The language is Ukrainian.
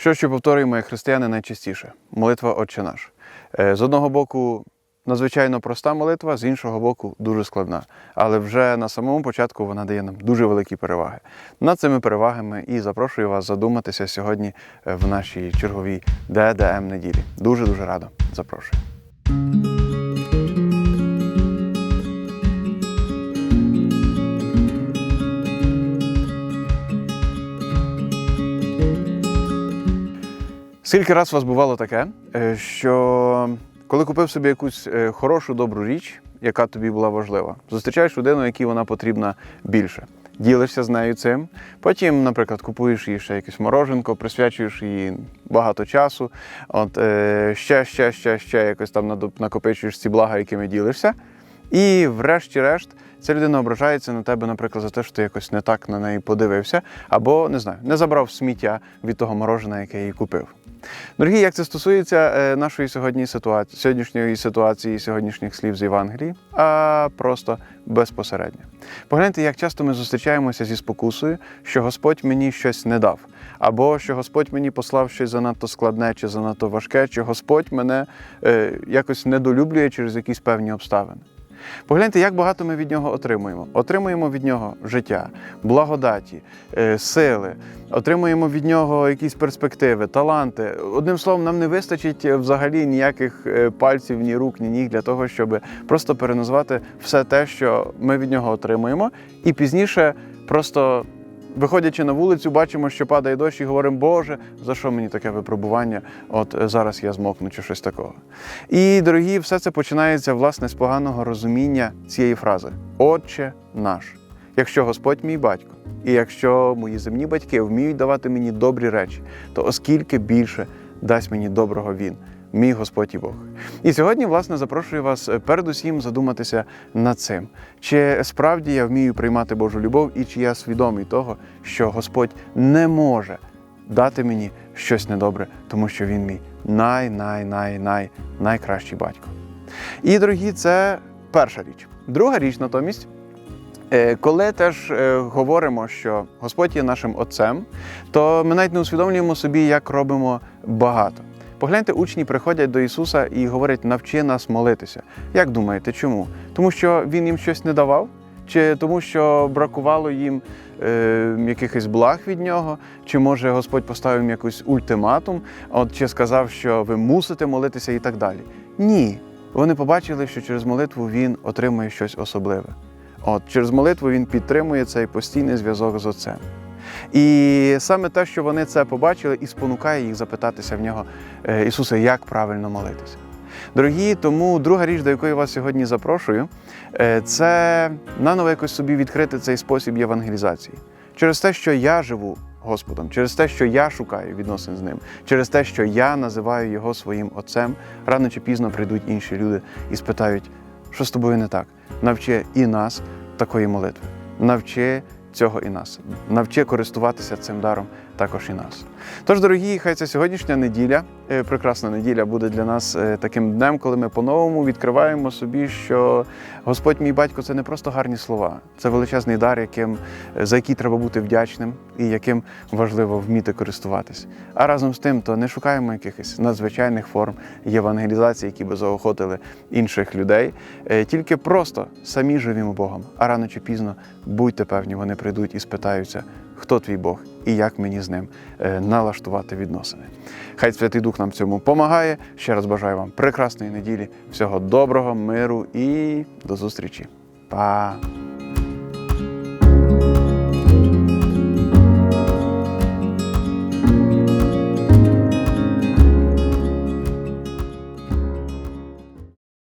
Що ще повторюємо як християни найчастіше? Молитва Отче наш. Е, З одного боку, надзвичайно проста молитва, з іншого боку, дуже складна. Але вже на самому початку вона дає нам дуже великі переваги. Над цими перевагами і запрошую вас задуматися сьогодні е, в нашій черговій ДДМ неділі. Дуже дуже радо. Запрошую. Скільки раз у вас бувало таке, е, що коли купив собі якусь е, хорошу добру річ, яка тобі була важлива, зустрічаєш людину, якій вона потрібна більше. Ділишся з нею цим. Потім, наприклад, купуєш їй ще якесь мороженко, присвячуєш їй багато часу. От е, ще, ще, ще, ще якось там накопичуєш ці блага, якими ділишся. І врешті-решт ця людина ображається на тебе, наприклад, за те, що ти якось не так на неї подивився, або не знаю, не забрав сміття від того морожена, яке їй купив. Дорогі, як це стосується е, нашої сьогодні ситуації, сьогоднішньої ситуації, сьогоднішніх слів з Євангелії, а просто безпосередньо. Погляньте, як часто ми зустрічаємося зі спокусою, що Господь мені щось не дав, або що Господь мені послав щось занадто складне чи занадто важке, чи Господь мене е, якось недолюблює через якісь певні обставини. Погляньте, як багато ми від нього отримуємо. Отримуємо від нього життя, благодаті, е, сили, отримуємо від нього якісь перспективи, таланти. Одним словом, нам не вистачить взагалі ніяких е, пальців, ні рук, ні ніг для того, щоб просто переназвати все те, що ми від нього отримуємо, і пізніше просто. Виходячи на вулицю, бачимо, що падає дощ, і говоримо, Боже, за що мені таке випробування? От е, зараз я змокну чи щось такого. І, дорогі, все це починається власне з поганого розуміння цієї фрази Отче наш. Якщо Господь мій батько, і якщо мої земні батьки вміють давати мені добрі речі, то оскільки більше дасть мені доброго Він, мій Господь і Бог. І сьогодні, власне, запрошую вас е, передусім задуматися над цим, чи справді я вмію приймати Божу любов, і чи я свідомий того, що Господь не може дати мені щось недобре, тому що він мій най-най-най-най найкращий батько. І, дорогі, це перша річ. Друга річ, натомість, е, коли теж е, говоримо, що Господь є нашим Отцем, то ми навіть не усвідомлюємо собі, як робимо багато. Погляньте, учні приходять до Ісуса і говорять, навчи нас молитися. Як думаєте, чому? Тому що Він їм щось не давав? Чи тому, що бракувало їм е, якихось благ від нього, чи може Господь поставив їм якийсь ультиматум, от чи сказав, що ви мусите молитися і так далі. Ні. Вони побачили, що через молитву він отримує щось особливе. От через молитву він підтримує цей постійний зв'язок з Отцем. І саме те, що вони це побачили, і спонукає їх запитатися в нього, «Е, Ісусе, як правильно молитися. Дорогі, тому друга річ, до якої вас сьогодні запрошую, е, це наново якось собі відкрити цей спосіб євангелізації. Через те, що я живу Господом, через те, що я шукаю відносин з ним, через те, що я називаю його своїм отцем, рано чи пізно прийдуть інші люди і спитають, що з тобою не так. Навчи і нас такої молитви. Навчи цього і нас. Навчи користуватися цим даром також і нас. Тож, дорогі, хай ця сьогоднішня неділя, е, прекрасна неділя, буде для нас е, таким днем, коли ми по-новому відкриваємо собі, що Господь мій батько це не просто гарні слова, це величезний дар, яким, е, за який треба бути вдячним і яким важливо вміти користуватись. А разом з тим, то не шукаємо якихось надзвичайних форм євангелізації, які би заохотили інших людей. Тільки просто самі живімо Богом, а рано чи пізно будьте певні, вони прийдуть і спитаються, хто твій Бог і як мені з ним е, налаштувати відносини. Хай Святий Дух нам в цьому помагає. Ще раз бажаю вам прекрасної неділі, всього доброго, миру і до зустрічі. Па!